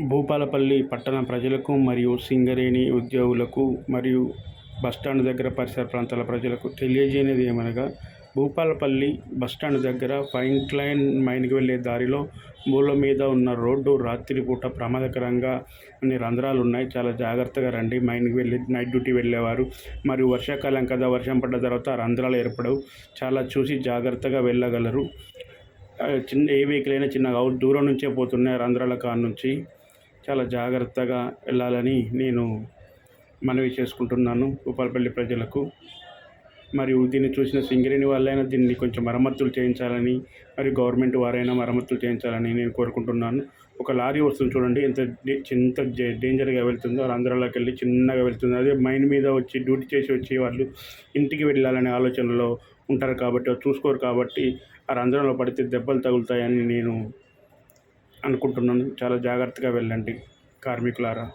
భూపాలపల్లి పట్టణ ప్రజలకు మరియు సింగరేణి ఉద్యోగులకు మరియు బస్టాండ్ దగ్గర పరిసర ప్రాంతాల ప్రజలకు తెలియజేయనిది ఏమనగా భూపాలపల్లి బస్టాండ్ దగ్గర పైన్ క్లైన్ మైన్కి వెళ్ళే దారిలో మూల మీద ఉన్న రోడ్డు రాత్రిపూట ప్రమాదకరంగా కొన్ని రంధ్రాలు ఉన్నాయి చాలా జాగ్రత్తగా రండి. మైన్కి వెళ్ళి నైట్ డ్యూటీ వెళ్ళేవారు. మరియు వర్షాకాలం కదా వర్షం పడ్డ తర్వాత రంధ్రాలు ఏర్పడవు. చాలా చూసి జాగ్రత్తగా వెళ్ళగలరు. చిన్న ఏ వెహికల్ అయినా చిన్నగా అవుట్ దూరం నుంచే పోతున్నాయి రంధ్రాల కాడ నుంచి. చాలా జాగ్రత్తగా వెళ్ళాలని నేను మనవి చేసుకుంటున్నాను భూపాలపల్లి ప్రజలకు. మరియు దీన్ని చూసిన సింగరేణి వాళ్ళైనా దీన్ని కొంచెం మరమ్మతులు చేయించాలని మరియు గవర్నమెంట్ వారైనా మరమ్మతులు చేయించాలని నేను కోరుకుంటున్నాను. ఒక లారీ వస్తుంది చూడండి ఎంత ఎంత డేంజర్గా వెళ్తుందో ఆంధ్రాలోకి వెళ్ళి చిన్నగా వెళ్తుంది. అదే మైండ్ మీద వచ్చి డ్యూటీ చేసి వచ్చి వాళ్ళు ఇంటికి వెళ్ళాలనే ఆలోచనలో ఉంటారు కాబట్టి అది చూసుకోరు కాబట్టి ఆ రంధ్రంలో పడితే దెబ్బలు తగులుతాయని నేను అనుకుంటున్నాను. చాలా జాగ్రత్తగా వెళ్ళండి కార్మికులారా.